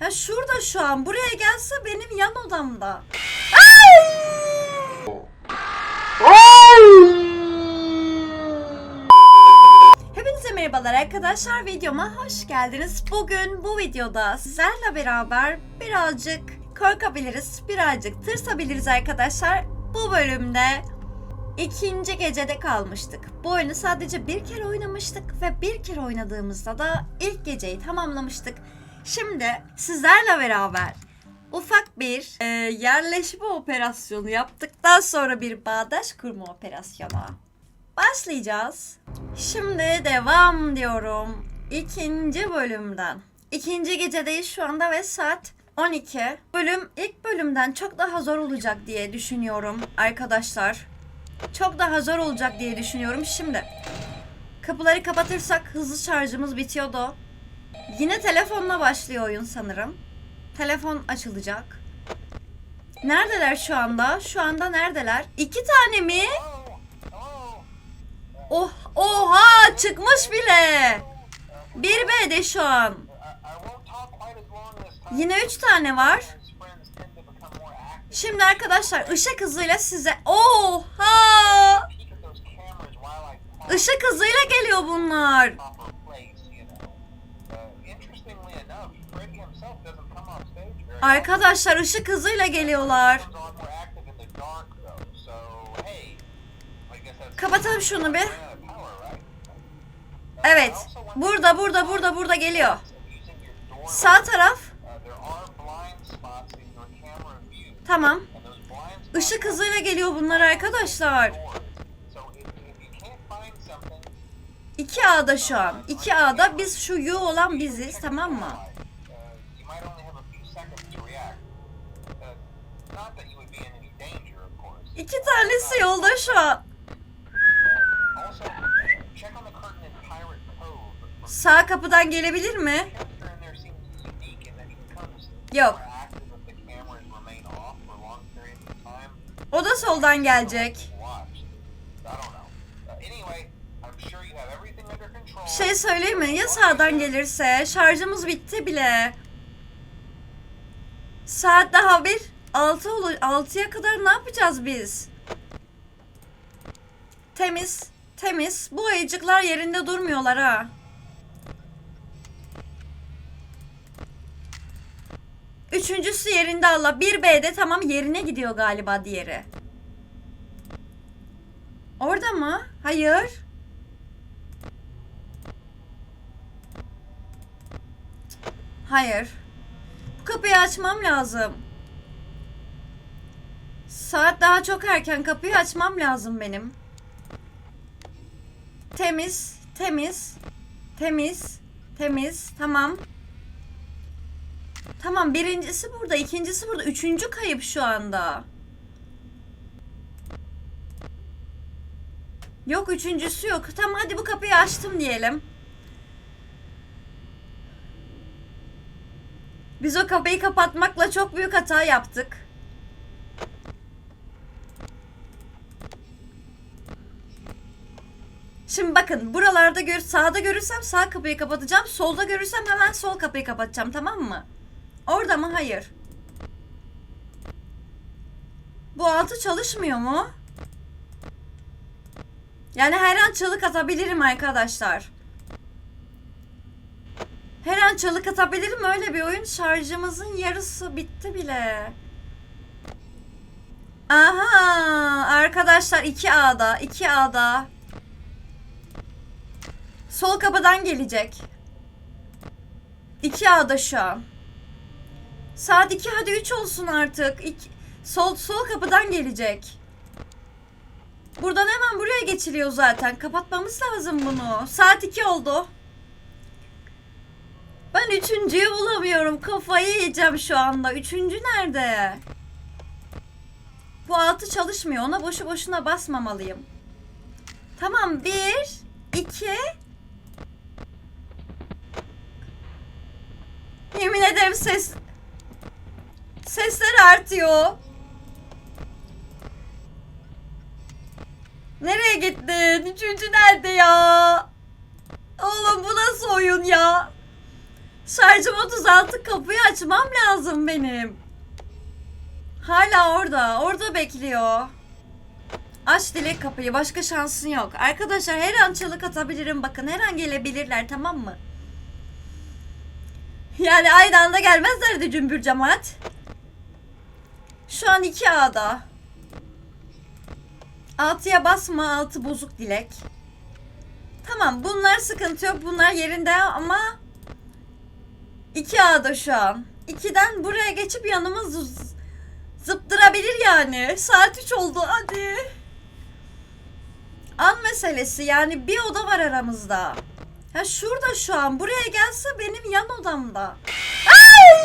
Ya şurada şu an. Buraya gelse benim yan odamda. Hepinize merhabalar arkadaşlar. Videoma hoş geldiniz. Bugün bu videoda sizlerle beraber birazcık korkabiliriz, birazcık tırsabiliriz arkadaşlar. Bu bölümde ikinci gecede kalmıştık. Bu oyunu sadece bir kere oynamıştık ve bir kere oynadığımızda da ilk geceyi tamamlamıştık. Şimdi sizlerle beraber ufak bir e, yerleşme operasyonu yaptıktan sonra bir bağdaş kurma operasyonu başlayacağız. Şimdi devam diyorum. İkinci bölümden. İkinci gecedeyiz şu anda ve saat 12. Bölüm ilk bölümden çok daha zor olacak diye düşünüyorum arkadaşlar. Çok daha zor olacak diye düşünüyorum. Şimdi kapıları kapatırsak hızlı şarjımız bitiyordu. Yine telefonla başlıyor oyun sanırım. Telefon açılacak. Neredeler şu anda? Şu anda neredeler? İki tane mi? Oh, oha çıkmış bile. Bir B'de şu an. Yine üç tane var. Şimdi arkadaşlar ışık hızıyla size... Oha! Işık hızıyla geliyor bunlar. Arkadaşlar ışık hızıyla geliyorlar. Kapatalım şunu bir. Evet. Burada, burada, burada, burada geliyor. Sağ taraf. Tamam. Işık hızıyla geliyor bunlar arkadaşlar. 2A'da şu an. 2A'da biz şu U olan biziz tamam mı? İki tanesi yolda şu an. Sağ kapıdan gelebilir mi? Yok. O da soldan gelecek. Bir şey söyleyeyim mi? Ya sağdan gelirse? Şarjımız bitti bile. Saat daha bir. 6 olur. 6'ya kadar ne yapacağız biz? Temiz. Temiz. Bu ayıcıklar yerinde durmuyorlar ha. Üçüncüsü yerinde Allah. 1B'de tamam yerine gidiyor galiba diğeri. Orada mı? Hayır. Hayır. Kapıyı açmam lazım. Saat daha çok erken. Kapıyı açmam lazım benim. Temiz, temiz, temiz, temiz. Tamam. Tamam birincisi burada, ikincisi burada, üçüncü kayıp şu anda. Yok üçüncüsü yok. Tamam hadi bu kapıyı açtım diyelim. Biz o kapıyı kapatmakla çok büyük hata yaptık. Şimdi bakın buralarda gör sağda görürsem sağ kapıyı kapatacağım. Solda görürsem hemen sol kapıyı kapatacağım tamam mı? Orada mı? Hayır. Bu altı çalışmıyor mu? Yani her an çalık atabilirim arkadaşlar. Her an çalık atabilirim öyle bir oyun. Şarjımızın yarısı bitti bile. Aha arkadaşlar 2A'da 2A'da. Sol kapıdan gelecek. 2A'da şu an. Saat 2 hadi 3 olsun artık. İki, sol sol kapıdan gelecek. Buradan hemen buraya geçiliyor zaten. Kapatmamız lazım bunu. Saat 2 oldu. Ben üçüncüyü bulamıyorum. Kafayı yiyeceğim şu anda. Üçüncü nerede? Bu altı çalışmıyor. Ona boşu boşuna basmamalıyım. Tamam. Bir, iki. Yemin ederim ses... Sesler artıyor. Nereye gittin? Üçüncü nerede ya? Oğlum bu nasıl oyun ya? Şarjım 36 kapıyı açmam lazım benim. Hala orada. Orada bekliyor. Aç dilek kapıyı. Başka şansın yok. Arkadaşlar her an çığlık atabilirim. Bakın her an gelebilirler tamam mı? Yani aynı anda gelmezler de cümbür cemaat. Şu an iki A'da. Altıya basma. Altı bozuk dilek. Tamam bunlar sıkıntı yok. Bunlar yerinde ama iki A'da şu an. İkiden buraya geçip yanımız z- zıptırabilir yani. Saat 3 oldu hadi. An meselesi yani bir oda var aramızda. Ya şurada şu an. Buraya gelse benim yan odamda. Ay!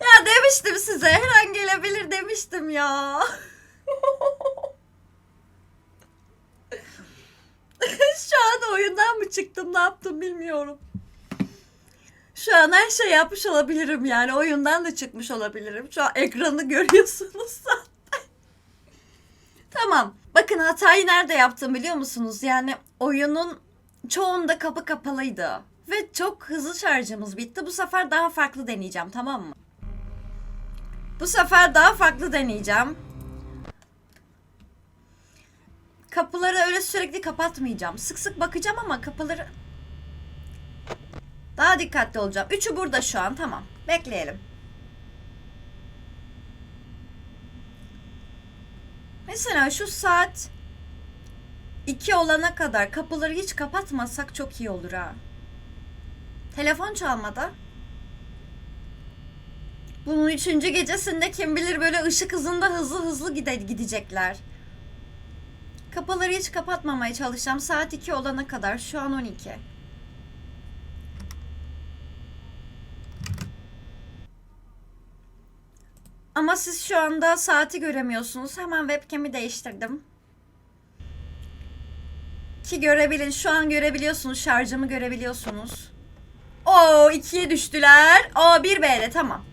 Ya demiştim size her an gelebilir demiştim ya. Şu an oyundan mı çıktım ne yaptım bilmiyorum. Şu an her şey yapmış olabilirim yani oyundan da çıkmış olabilirim. Şu an ekranı görüyorsunuz zaten. tamam. Bakın hatayı nerede yaptım biliyor musunuz? Yani oyunun çoğunda kapı kapalıydı. Ve çok hızlı şarjımız bitti. Bu sefer daha farklı deneyeceğim tamam mı? Bu sefer daha farklı deneyeceğim. Kapıları öyle sürekli kapatmayacağım. Sık sık bakacağım ama kapıları daha dikkatli olacağım. Üçü burada şu an. Tamam. Bekleyelim. Mesela şu saat 2 olana kadar kapıları hiç kapatmasak çok iyi olur ha. Telefon çalmadı. Bunun üçüncü gecesinde kim bilir böyle ışık hızında hızlı hızlı gide gidecekler. Kapıları hiç kapatmamaya çalışacağım. Saat 2 olana kadar. Şu an 12. Ama siz şu anda saati göremiyorsunuz. Hemen webcam'i değiştirdim. Ki görebilin. Şu an görebiliyorsunuz. Şarjımı görebiliyorsunuz. Oo ikiye düştüler. O bir B'de tamam.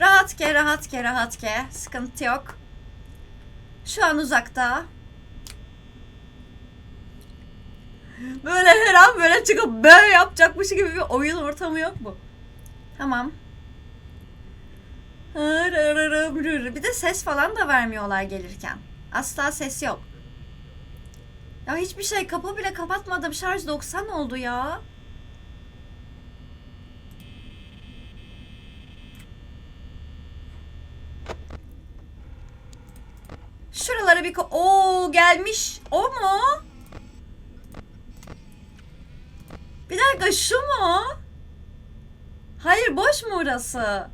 Rahat ke, rahat ke, rahat ke. Sıkıntı yok. Şu an uzakta. Böyle her an böyle çıkıp böyle yapacakmış gibi bir oyun ortamı yok mu? Tamam. Bir de ses falan da vermiyorlar gelirken. Asla ses yok. Ya hiçbir şey kapı bile kapatmadım. Şarj 90 oldu ya. Şuralara bir Oo gelmiş. O mu? Bir dakika şu mu? Hayır boş mu orası?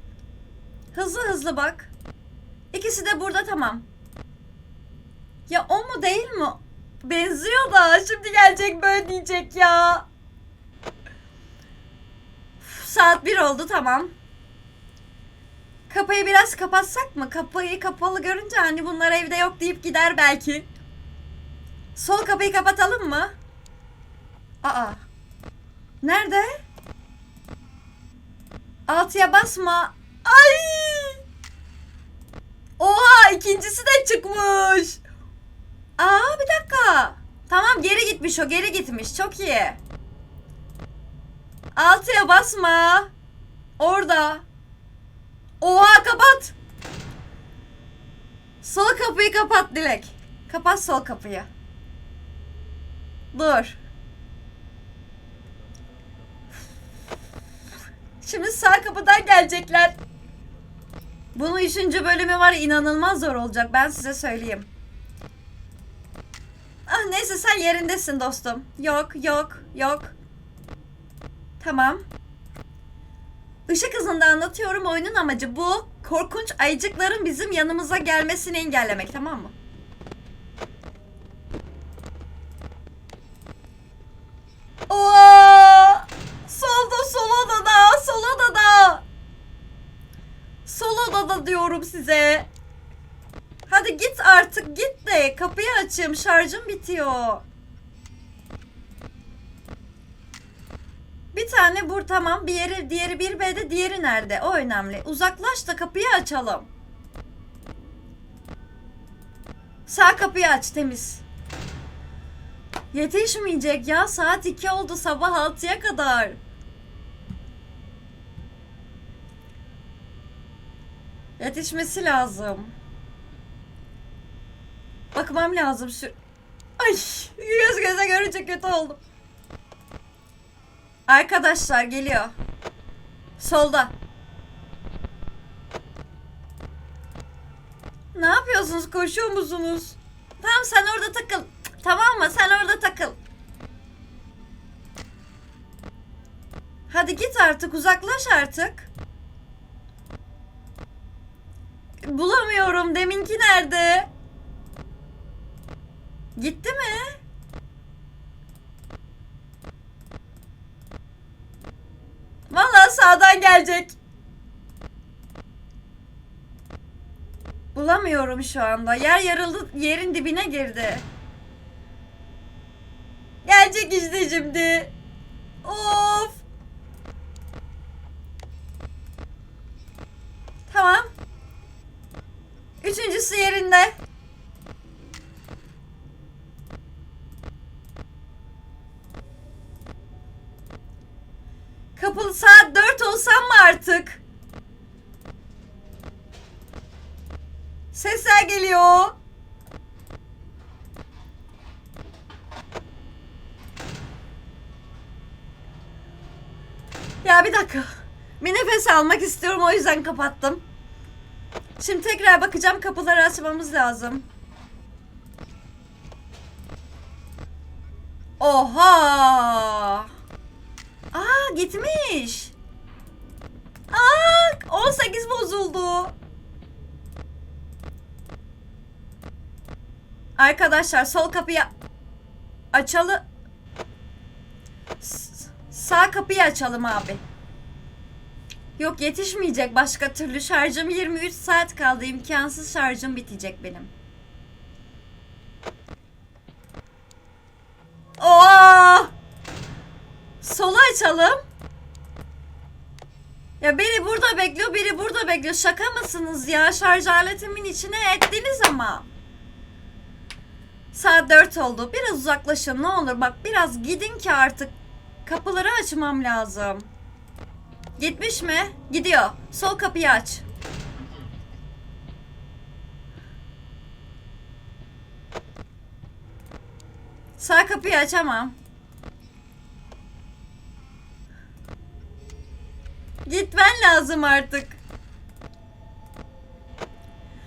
Hızlı hızlı bak. İkisi de burada tamam. Ya o mu değil mi? Benziyor da şimdi gelecek böyle diyecek ya. Üf, Saat bir oldu tamam. Kapıyı biraz kapatsak mı? Kapıyı kapalı görünce hani bunlar evde yok deyip gider belki. Sol kapıyı kapatalım mı? Aa. Nerede? Altıya basma. Ay! Oha ikincisi de çıkmış. Aa bir dakika. Tamam geri gitmiş o geri gitmiş. Çok iyi. Altıya basma. Orada. Oha kapat. Sol kapıyı kapat Dilek. Kapat sol kapıyı. Dur. Şimdi sağ kapıdan gelecekler. Bunun üçüncü bölümü var inanılmaz zor olacak ben size söyleyeyim. Ah neyse sen yerindesin dostum. Yok yok yok. Tamam. Işık hızında anlatıyorum oyunun amacı bu. Korkunç ayıcıkların bizim yanımıza gelmesini engellemek tamam mı? Oo! Solda sol odada, sol odada. Diyorum size. Hadi git artık git de kapıyı açayım şarjım bitiyor. Bir tane bur tamam bir yeri diğeri bir B'de diğeri nerede o önemli. Uzaklaş da kapıyı açalım. Sağ kapıyı aç temiz. Yetişmeyecek ya saat 2 oldu sabah 6'ya kadar. Yetişmesi lazım. Bakmam lazım şu... Ay göz göze görünce kötü oldum. Arkadaşlar geliyor. Solda. Ne yapıyorsunuz? Koşuyor musunuz? Tamam sen orada takıl. Tamam mı? Sen orada takıl. Hadi git artık. Uzaklaş artık. Bulamıyorum. Deminki nerede? Gitti mi? Vallahi sağdan gelecek. Bulamıyorum şu anda. Yer yarıldı, yerin dibine girdi. Gelecek işte şimdi. Of. Tamam. Üçüncüsü yerinde. Kapı saat 4 olsam mı artık? Sesler geliyor. Ya bir dakika. Bir nefes almak istiyorum o yüzden kapattım. Şimdi tekrar bakacağım kapıları açmamız lazım. Oha! Aa gitmiş. Aa 18 bozuldu. Arkadaşlar sol kapıyı açalım. S- Sağ kapıyı açalım abi. Yok yetişmeyecek başka türlü şarjım 23 saat kaldı imkansız şarjım bitecek benim. Oo! Solu açalım. Ya biri burada bekliyor, biri burada bekliyor. Şaka mısınız ya? Şarj aletimin içine ettiniz ama. Saat 4 oldu. Biraz uzaklaşın ne olur. Bak biraz gidin ki artık. Kapıları açmam lazım. Gitmiş mi? Gidiyor. Sol kapıyı aç. Sağ kapıyı açamam. Gitmen lazım artık.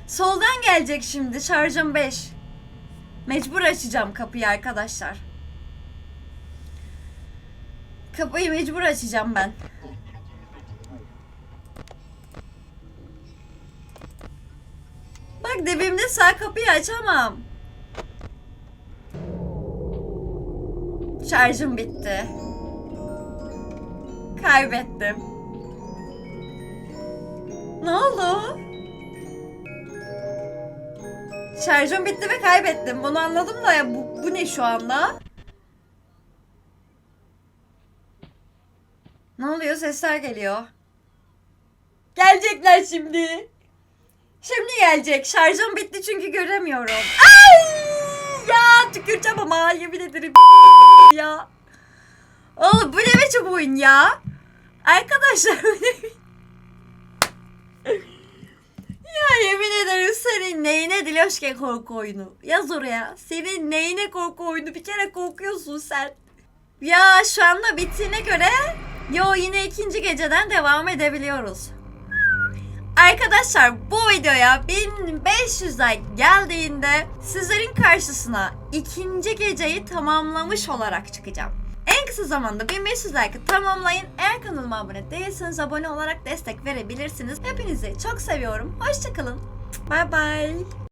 Soldan gelecek şimdi. Şarjım 5. Mecbur açacağım kapıyı arkadaşlar. Kapıyı mecbur açacağım ben. Bak dibimde sağ kapıyı açamam. Şarjım bitti. Kaybettim. Ne oldu? Şarjım bitti ve kaybettim. Bunu anladım da ya bu, bu ne şu anda? Ne oluyor? Sesler geliyor. Gelecekler şimdi. Şimdi gelecek. Şarjım bitti çünkü göremiyorum. Ay! Ya tüküreceğim ama yemin ederim ya. Oğlum bu ne biçim oyun ya? Arkadaşlar Ya yemin ederim senin neyine Diloşke korku oyunu? Yaz oraya. Senin neyine korku oyunu? Bir kere korkuyorsun sen. Ya şu anda bittiğine göre yo yine ikinci geceden devam edebiliyoruz. Arkadaşlar bu videoya 1500 like geldiğinde sizlerin karşısına ikinci geceyi tamamlamış olarak çıkacağım. En kısa zamanda 1500 like'ı tamamlayın. Eğer kanalıma abone değilseniz abone olarak destek verebilirsiniz. Hepinizi çok seviyorum. Hoşçakalın. Bye bye.